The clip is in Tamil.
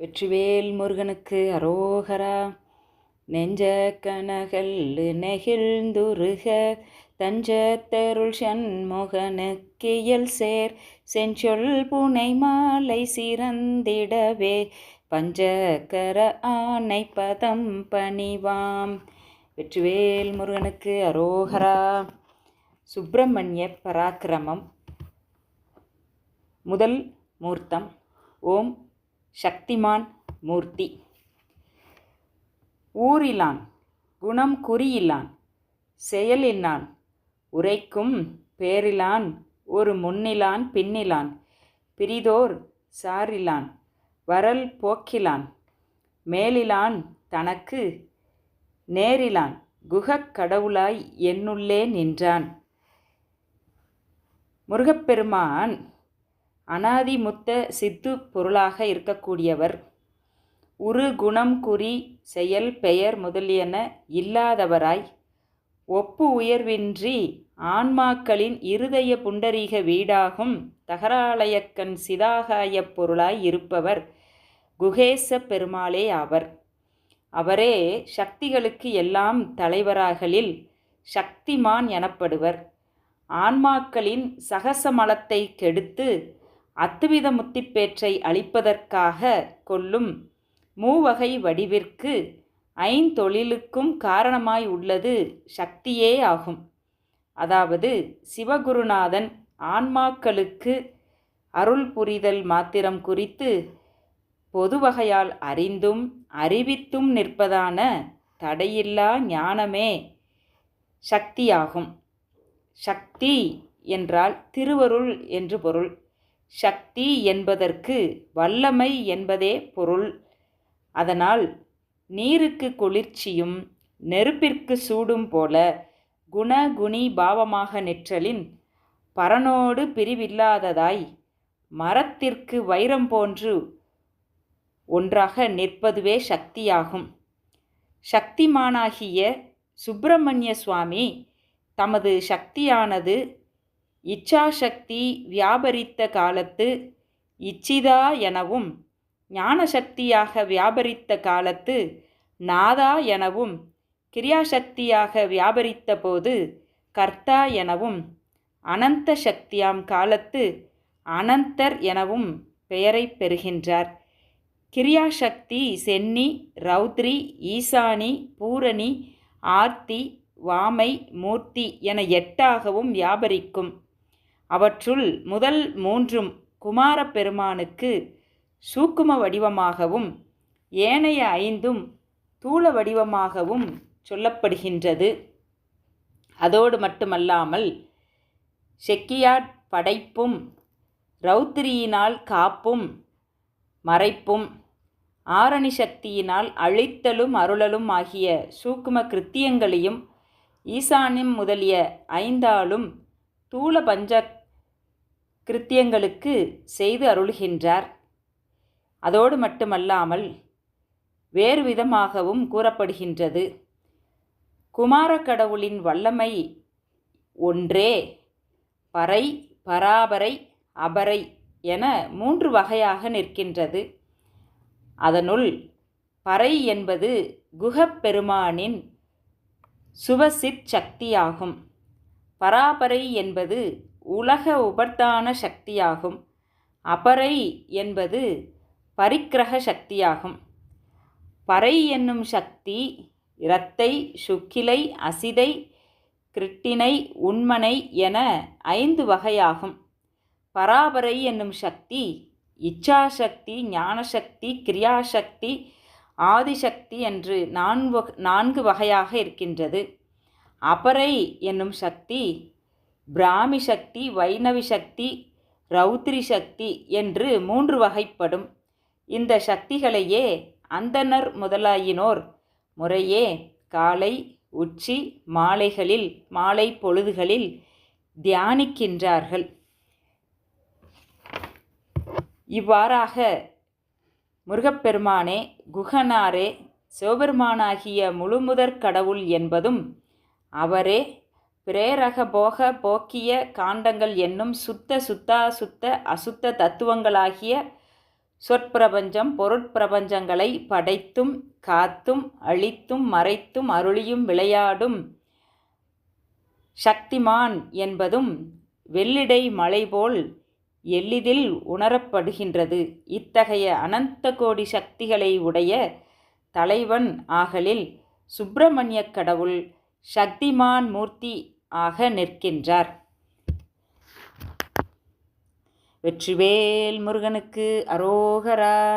வெற்றிவேல் முருகனுக்கு அரோகரா. நெஞ்ச கனகல் நெகிழ்ந்துருக. தஞ்சத்தருள் சண்முகனுக்கியல் சேர். செஞ்சொல் புனை மாலை சிறந்திடவே. பஞ்சகர ஆனை பதம் பணிவாம். வெற்றிவேல் முருகனுக்கு அரோகரா. சுப்பிரமணிய பராக்கிரமம். முதல் மூர்த்தம். ஓம் சக்திமான் மூர்த்தி. ஊரிலான் குணம் குறியிலான் செயலினான் உரைக்கும் பேரிலான் ஒரு முன்னிலான் பின்னிலான் பிரிதோர் சாரிலான் வரல் போக்கிலான் மேலிலான் தனக்கு நேரிலான் குகக் கடவுளாய் என்னுள்ளே நின்றான். முருகப்பெருமான் அனாதிமுத்த சித்து பொருளாக இருக்கக்கூடியவர். உரு குணம் குறி செயல் பெயர் முதலியன இல்லாதவராய். ஒப்பு உயர்வின்றி ஆன்மாக்களின் இருதய புண்டரீக வீடாகும் தகராலயக்கண் சிதாகாயப் பொருளாய் இருப்பவர் குகேச பெருமாளே ஆவர். அவரே சக்திகளுக்கு எல்லாம் தலைவராகலில் சக்திமான் எனப்படுவர். ஆன்மாக்களின் சகசமலத்தை கெடுத்து அத்துவித முத்திப்பேற்றை அளிப்பதற்காக கொள்ளும் மூவகை வடிவிற்கு ஐந்தொழிலுக்கும் காரணமாய் உள்ளது சக்தியே ஆகும். அதாவது சிவகுருநாதன் ஆன்மாக்களுக்கு அருள் புரிதல் மாத்திரம் குறித்து பொதுவகையால் அறிந்தும் அறிவித்தும் நிற்பதான தடையில்லா ஞானமே சக்தியாகும். சக்தி என்றால் திருவருள் என்று பொருள். சக்தி என்பதற்கு வல்லமை என்பதே பொருள். அதனால் நீருக்கு குளிர்ச்சியும் நெருப்பிற்கு சூடும் போல குணகுணி பாவமாக நிற்றலின் பரனோடு பிரிவில்லாததாய் மரத்திற்கு வைரம் போன்று ஒன்றாக நிற்பதுவே சக்தியாகும். சக்திமானாகிய சுப்பிரமணிய சுவாமி தமது சக்தியானது இச்சாசக்தி வியாபரித்த காலத்து இச்சிதா எனவும் ஞானசக்தியாக வியாபரித்த காலத்து நாதா எனவும் கிரியாசக்தியாக வியாபரித்த போது கர்த்தா எனவும் அனந்த சக்தியாம் காலத்து அனந்தர் எனவும் பெயரை பெறுகின்றார். கிரியாசக்தி சென்னி ரௌத்ரி ஈசானி பூரணி ஆர்த்தி வாமை மூர்த்தி என எட்டாகவும் வியாபரிக்கும். அவற்றுள் முதல் மூன்றும் குமாரப்பெருமானுக்கு சூக்கும வடிவமாகவும் ஏனைய ஐந்தும் தூள வடிவமாகவும் சொல்லப்படுகின்றது. அதோடு மட்டுமல்லாமல் செக்கியாட் படைப்பும் ரௌத்திரியினால் காப்பும் மறைப்பும் ஆரணி சக்தியினால் அழித்தலும் அருளலும் ஆகிய சூக்கும கிருத்தியங்களையும் ஈசானியம் முதலிய ஐந்தாலும் தூள பஞ்ச கிருத்தியங்களுக்கு செய்து அருள்கின்றார். அதோடு மட்டுமல்லாமல் வேறு விதமாகவும் கூறப்படுகின்றது. குமார கடவுளின் வல்லமை ஒன்றே பறை பராபரை அபரை என மூன்று வகையாக நிற்கின்றது. அதனுள் பறை என்பது குகப்பெருமானின் சுபசித் சக்தியாகும். பராபரை என்பது உலக உபர்தான சக்தியாகும். அபரை என்பது பரிக்கிரக சக்தியாகும். பறை என்னும் சக்தி இரத்தை சுக்கிலை அசிதை கிருட்டினை உண்மனை என ஐந்து வகையாகும். பராபரை என்னும் சக்தி இச்சாசக்தி ஞானசக்தி கிரியாசக்தி ஆதிசக்தி என்று நான்கு நான்கு வகையாக இருக்கின்றது. அபரை என்னும் சக்தி பிராமி சக்தி வைணவி சக்தி ரௌத்ரி சக்தி என்று மூன்று வகைப்படும். இந்த சக்திகளையே அந்தனர் முதலாயினோர். முறையே காலை உச்சி மாலைகளில் மாலை பொழுதுகளில் தியானிக்கின்றார்கள். இவ்வாறாக முருகப்பெருமானே குகனாரே சிவபெருமானாகிய முழுமுதற் கடவுள் என்பதும் அவரே பிரேரக போக போக்கிய காண்டங்கள் என்னும் சுத்த சுத்தா சுத்த அசுத்த தத்துவங்களாகிய சொற்பிரபஞ்சம் பொருட்பிரபஞ்சங்களை படைத்தும் காத்தும் அழித்தும் மறைத்தும் அருளியும் விளையாடும் சக்திமான் என்பதும் வெள்ளிடை மலை போல் எளிதில் உணரப்படுகின்றது. இத்தகைய அனந்த கோடி சக்திகளை உடைய தலைவன் ஆகலில் சுப்பிரமணிய கடவுள் சக்திமான் மூர்த்தி ஆக நிற்கின்றார். வெற்றிவேல் முருகனுக்கு அரோகரா